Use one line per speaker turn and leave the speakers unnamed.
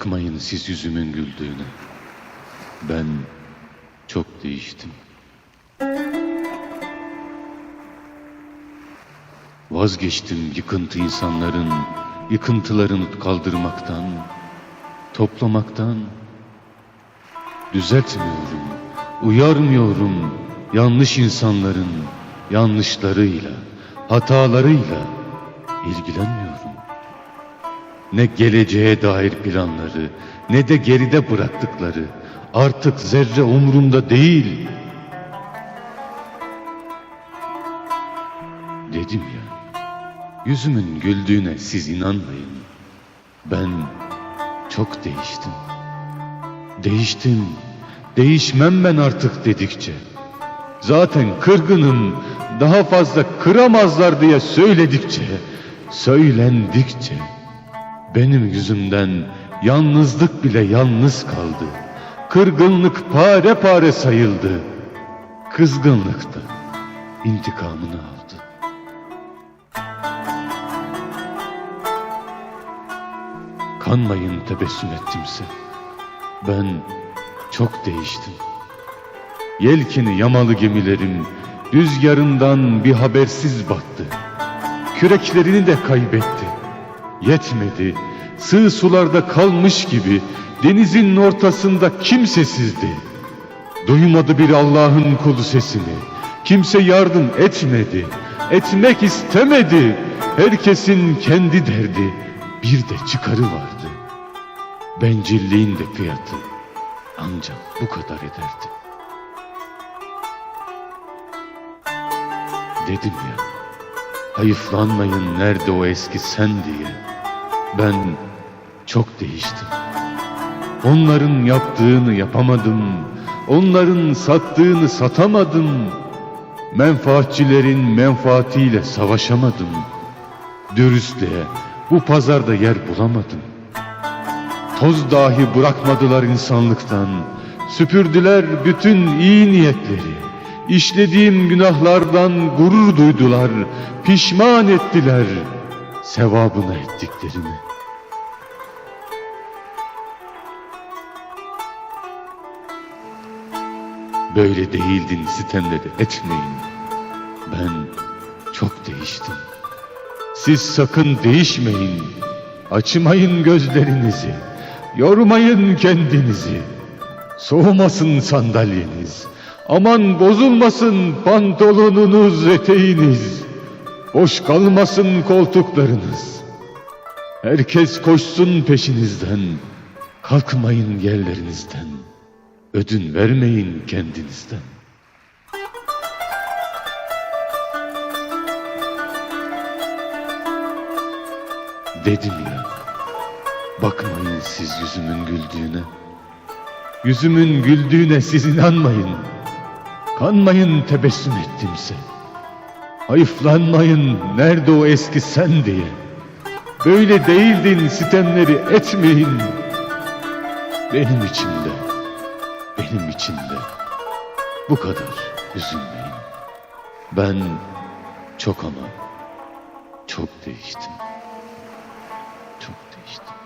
Bakmayın siz yüzümün güldüğüne. Ben çok değiştim. Vazgeçtim yıkıntı insanların, yıkıntılarını kaldırmaktan, toplamaktan. Düzeltmiyorum, uyarmıyorum yanlış insanların yanlışlarıyla, hatalarıyla ilgilenmiyorum. Ne geleceğe dair planları, ne de geride bıraktıkları artık zerre umurumda değil. Dedim ya, yüzümün güldüğüne siz inanmayın. Ben çok değiştim. Değiştim, değişmem ben artık dedikçe. Zaten kırgınım, daha fazla kıramazlar diye söyledikçe, söylendikçe benim yüzümden yalnızlık bile yalnız kaldı. Kırgınlık pare pare sayıldı. Kızgınlık da intikamını aldı. Kanmayın tebessüm ettimse. Ben çok değiştim. Yelkeni yamalı gemilerim rüzgarından bir habersiz battı. Küreklerini de kaybetti. Yetmedi, sığ sularda kalmış gibi denizin ortasında kimsesizdi. Duymadı bir Allah'ın kulu sesini. Kimse yardım etmedi, etmek istemedi. Herkesin kendi derdi, bir de çıkarı vardı. Bencilliğin de fiyatı ancak bu kadar ederdi. Dedim ya, hayıflanmayın nerede o eski sen diye. Ben çok değiştim. Onların yaptığını yapamadım. Onların sattığını satamadım. Menfaatçilerin menfaatiyle savaşamadım. Dürüstlüğe bu pazarda yer bulamadım. Toz dahi bırakmadılar insanlıktan. Süpürdüler bütün iyi niyetleri. İşlediğim günahlardan gurur duydular. Pişman ettiler sevabına ettiklerini. Böyle değildin sitemleri etmeyin. Ben çok değiştim. Siz sakın değişmeyin. Açmayın gözlerinizi. Yormayın kendinizi. Soğumasın sandalyeniz. Aman bozulmasın pantolonunuz, eteğiniz. Boş kalmasın koltuklarınız. Herkes koşsun peşinizden. Kalkmayın yerlerinizden. Ödün vermeyin kendinizden. Dedim ya, bakmayın siz yüzümün güldüğüne. Yüzümün güldüğüne siz inanmayın. Kanmayın tebessüm ettimse. Hayıflanmayın nerede o eski sen diye. Böyle değildin sitemleri etmeyin. Benim içimde, benim içimde bu kadar üzülmeyin. Ben çok ama çok değiştim. Çok değiştim.